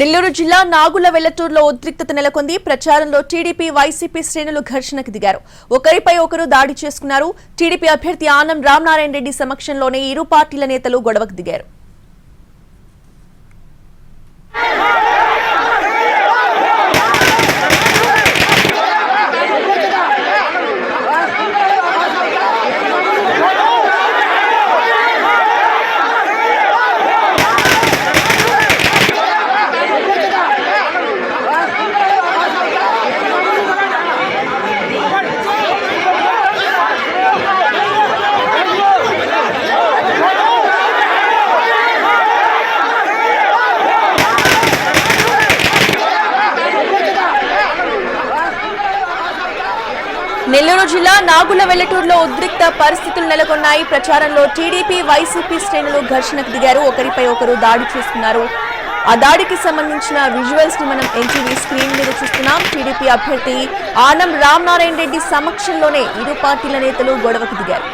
నెల్లూరు జిల్లా నాగుల వెల్లటూరులో ఉద్రిక్తత నెలకొంది. ప్రచారంలో టీడీపీ వైసీపీ శ్రేణులు ఘర్షణకు దిగారు. ఒకరిపై ఒకరు దాడి చేసుకున్నారు. టీడీపీ అభ్యర్థి ఆనం రామనారాయణ రెడ్డి సమక్షంలోనే ఇరు పార్టీల నేతలు గొడవకు దిగారు. నెల్లూరు జిల్లా నాగుల వెల్లటూరులో ఉద్రిక్త పరిస్థితులు నెలకొన్నాయి. ప్రచారంలో టీడీపీ వైసీపీ శ్రేణులు ఘర్షణకు దిగారు. ఒకరిపై ఒకరు దాడి చేస్తున్నారు. ఆ దాడికి సంబంధించిన విజువల్స్ని మనం ఎన్టీవీ స్క్రీన్ మీద చూస్తున్నాం. టీడీపీ అభ్యర్థి ఆనం రామనారాయణ రెడ్డి సమక్షంలోనే ఇరు పార్టీల నేతలు గొడవకు దిగారు.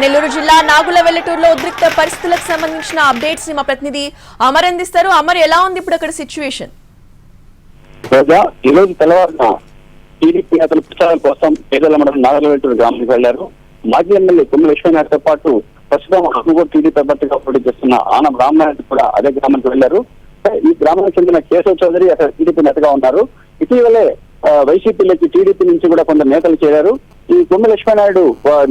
నెల్లూరు జిల్లా నాగుల వెల్లటూరులో ఉద్రిక్త పరిస్థితులకు సంబంధించిన అప్డేట్స్ని మా ప్రతినిధి అమర్ అందిస్తారు. అమర్ ఎలా ఉంది ఇప్పుడు అక్కడ సిచ్యువేషన్ రోజా ఈ రోజు తెల్లవారున టీడీపీ నేతల ప్రచారం కోసం పేదల మండలం నాగలవేటూరు గ్రామానికి వెళ్ళారు. మాజీ ఎమ్మెల్యే కొమ్మి విశ్వనాథ్తో పాటు ప్రస్తుతం హనుగోడు టీడీపీ అభ్యర్థిగా పోటీ చేస్తున్న ఆనం రామనాథ్ కూడా అదే గ్రామానికి వెళ్ళారు. ఈ గ్రామానికి చెందిన కేశవ చౌదరి అక్కడ టీడీపీ నేతగా ఉన్నారు. ఇటీవలే వైసీపీలోకి టీడీపీ నుంచి కూడా కొందరు నేతలు చేరారు. ఈ కొమ్మి లక్ష్మీనాయుడు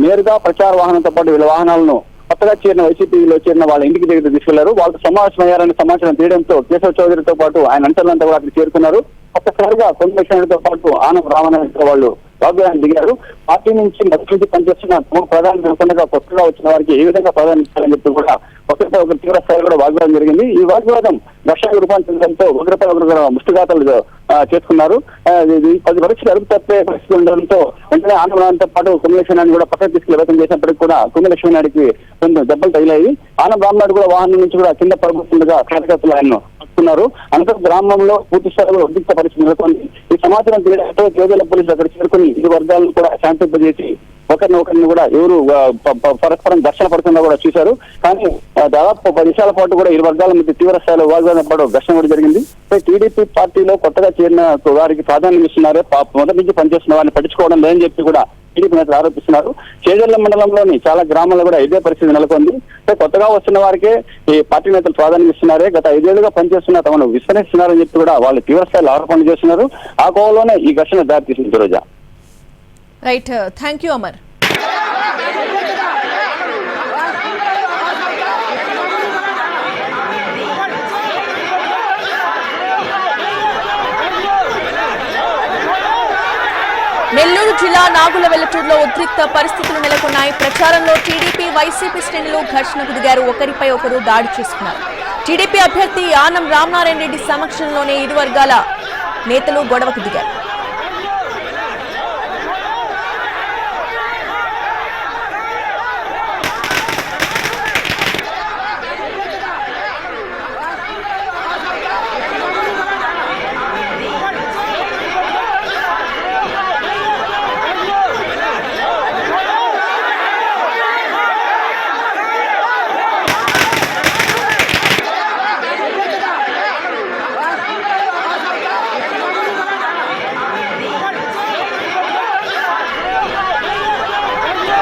నేరుగా ప్రచార వాహనంతో పాటు వీళ్ళ వాహనాలను కొత్తగా చేరిన వైసీపీలో చేరిన వాళ్ళ ఇంటికి దగ్గర తీసుకెళ్ళారు. వాళ్ళతో సమావేశం అయ్యారని సమాచారం తీయడంతో కేశవ చౌదరితో పాటు ఆయన అంచనంతా కూడా అక్కడ చేరుకున్నారు. ఒక్కసారిగా కొమ్మిషన్తో పాటు ఆనం రామనాయుడుతో వాళ్ళు వాగ్దానం దిగారు. పార్టీ నుంచి మొదటి నుంచి పనిచేస్తున్న మూడు ప్రధాన కాకుండా కొత్తగా వచ్చిన వారికి ఏ విధంగా ప్రాధాన్యత ఇచ్చారని చెప్పి కూడా ఒకరితో ఒకరు తీవ్ర స్థాయిలో కూడా వాగ్వాదం జరిగింది. ఈ వాగ్వాదం ఘర్షణకు రూపాంతరంతో ఒకరిపై ఒకరు కూడా ముష్టిఘాతలు చేసుకున్నారు పది పరీక్షలు అరుపు తప్పే పరిస్థితి ఉండడంతో వెంటనే ఆనందరావుతో పాటు కుమ్మలక్ష్మణాన్ని కూడా పక్కకు తీసుకుని వ్యక్తం చేసినప్పటికీ కూడా కుమ్మలక్ష్మణానికి కొంచెం దెబ్బలు తగిలాయి. ఆనంద రామనాయుడు కూడా వాహనం నుంచి కూడా కింద పడుకుంటుండగా కార్యకర్తలు ఆయన పట్టుకున్నారు అనంతరం గ్రామంలో పూర్తి స్థాయిలో ఉద్రిక్త పరిస్థితి నెలకొంది. ఈ సమాచారం తెలియడంతో కేజీల పోలీసులు అక్కడ చేరుకుని ఇరు వర్గాలను కూడా శాంతింపజేసి ఒకరిని ఒకరిని కూడా ఎవరు ప- పరస్పరం ఘర్షణ పడుతున్నా కూడా చూశారు. కానీ దాదాపు పది నిమిషాల పాటు కూడా ఇరు వర్గాల మధ్య తీవ్ర స్థాయిలో వాగ్వాదం పడడం ఘర్షణ కూడా జరిగింది. టీడీపీ పార్టీలో కొత్తగా చేరిన వారికి ప్రాధాన్యం ఇస్తున్నారు పా- మొదటి నుంచి పనిచేస్తున్న వారిని పట్టించుకోవడం లేదని చెప్పి కూడా టీడీపీ నేతలు ఆరోపిస్తున్నారు. చేజర్ల మండలంలోని చాలా గ్రామాల్లో కూడా ఇదే పరిస్థితి నెలకొంది. కొత్తగా వస్తున్న వారికే ఈ పార్టీ నేతలు ప్రాధాన్యం ఇస్తున్నారే గత ఐదేళ్ళుగా పనిచేస్తున్న తమను విస్మరిస్తున్నారని చెప్పి కూడా వాళ్ళు తీవ్ర స్థాయిలో ఆరోపణలు చేస్తున్నారు. ఆ కోవలోనే ఈ ఘర్షణ దారితీసింది Roja right thank you Amar. Nellore జిల్లా నాగుల వెల్లటూరులో ఉద్రిక్త పరిస్థితులు నెలకొన్నాయి. ప్రచారంలో టీడీపీ వైసీపీ శ్రేణులు ఘర్షణకు దిగారు. ఒకరిపై ఒకరు దాడి చేసుకున్నారు. టీడీపీ అభ్యర్థి ఆనం రామనారాయణ రెడ్డి సమక్షంలోనే ఇరు వర్గాల నేతలు గొడవకు దిగారు.